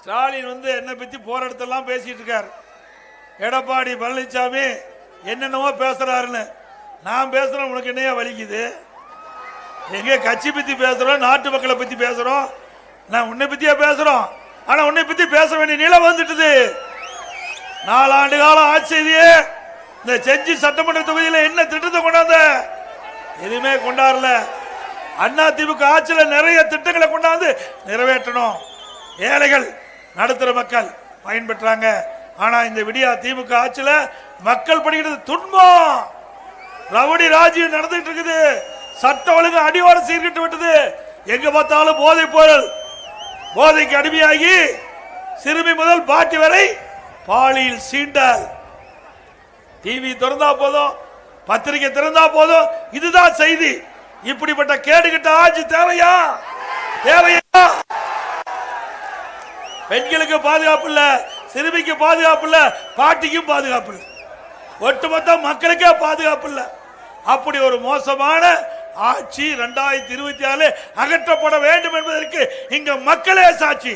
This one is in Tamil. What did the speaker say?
ஸ்டாலின் வந்து என்னை பத்தி போராட்டத்தெல்லாம் இடத்தெல்லாம் பேசிட்டு இருக்கார். எடப்பாடி பழனிசாமி என்னென்னமோ பேசுறாருன்னு. நான் பேசுறேன் உனக்கு என்னையா வலிக்குது? எங்க கட்சி பத்தி பேசுறோம் நாட்டு மக்களை பத்தி பேசுறோம். நான் உன்னை பற்றியே பேசுறோம். ஆனா உன்னை பத்தி பேச வேண்டிய நிலை வந்துட்டுது. நாலாண்டு காலம் ஆட்சி செய்தியே இந்த செஞ்சி சட்டமன்ற தொகுதியில் என்ன திட்டத்தை கொண்டாந்த? எதுவுமே கொண்டாடல. அண்ணா திமுக ஆட்சியில் நிறைய திட்டங்களை கொண்டாந்து நிறைவேற்றணும். ஏழைகள் நடுத்தர மக்கள் பயன்பெற்றாங்க. ஆனா இந்த விடியா திமுக ஆட்சியில மக்கள் படிக்கிறது துன்பம். ரவுடி ராஜ்யம் நடந்துட்டு இருக்குது. சட்ட ஒழுங்கு அடிவாரம் சீர்கிட்டு விட்டது. எங்க பார்த்தாலும் போதை பொருள். போதைக்கு அடிமையாகி சிறுமி முதல் பாட்டி வரை பாலியல் சீண்டல். டிவி திறந்தா போதும் பத்திரிகை திறந்தா போதும். இதுதான் செய்தி. இப்படிப்பட்ட கேடுகிட்ட ஆட்சி தேவையா? தேவையா? பெண்களுக்கு பாதுகாப்பு இல்ல சிறுமிக்கு பாதுகாப்பு இல்ல பாட்டிக்கும் பாதுகாப்பு இல்லை. ஒட்டுமொத்த மக்களுக்கே பாதுகாப்பு இல்ல. அப்படி ஒரு மோசமான ஆட்சி இரண்டாயிரத்தி இருபத்தி ஆறு அகற்றப்பட வேண்டும் என்பதற்கு இங்க மக்களே சாட்சி.